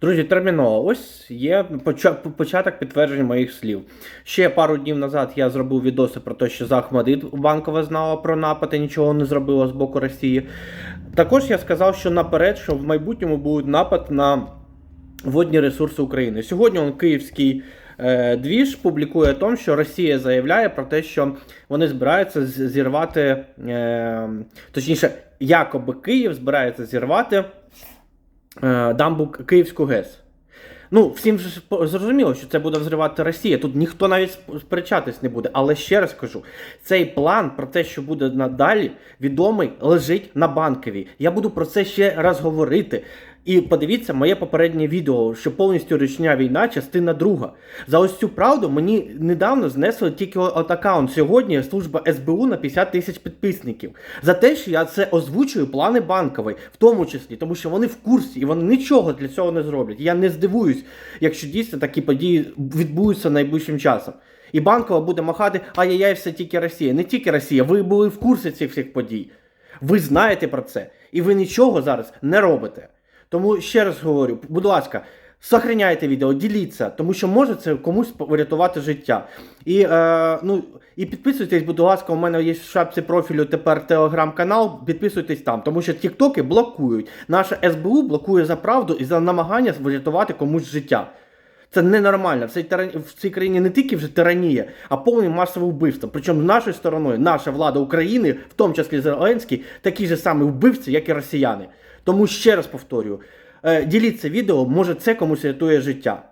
Друзі, терміново, ось є початок підтвердження моїх слів. Ще пару днів назад я зробив відоси про те, що Захмадит банкова знала про напад і нічого не зробила з боку Росії. Також я сказав, що наперед, що в майбутньому буде напад на водні ресурси України. Сьогодні он київський е, двіж публікує о том, що Росія заявляє про те, що вони збираються зірвати, е, точніше, якоби Київ збирається зірвати дамбу Київську ГЕС. Ну, всім ж зрозуміло, що це буде взривати Росія. Тут ніхто навіть сперечатись не буде. Але ще раз кажу: цей план про те, що буде надалі, відомий, лежить на банковій. Я буду про це ще раз говорити. І подивіться моє попереднє відео, що повністю річня війна, частина друга. За ось цю правду мені недавно знесли тільки от аккаунт. Сьогодні служба СБУ на 50 тисяч підписників. За те, що я це озвучую плани банкової, в тому числі, тому що вони в курсі і вони нічого для цього не зроблять. Я не здивуюсь, якщо дійсно такі події відбудуться найближчим часом. І банкова буде махати, ай-яй-яй, все тільки Росія. Не тільки Росія, ви були в курсі цих всіх подій. Ви знаєте про це, і ви нічого зараз не робите. Тому ще раз говорю, будь ласка, сохраняйте відео, діліться, тому що може це комусь врятувати життя. І, е, ну, і підписуйтесь, будь ласка, у мене є в шапці профілю тепер телеграм-канал. Підписуйтесь там, тому що тіктоки блокують. Наша СБУ блокує за правду і за намагання врятувати комусь життя. Це ненормально. В цій, в цій країні не тільки вже тиранія, а повне масове вбивство. Причому з нашою стороною, наша влада України, в тому числі Зеленський, такі ж самі вбивці, як і росіяни. Тому ще раз повторюю: е, діліться відео, може це комусь рятує життя.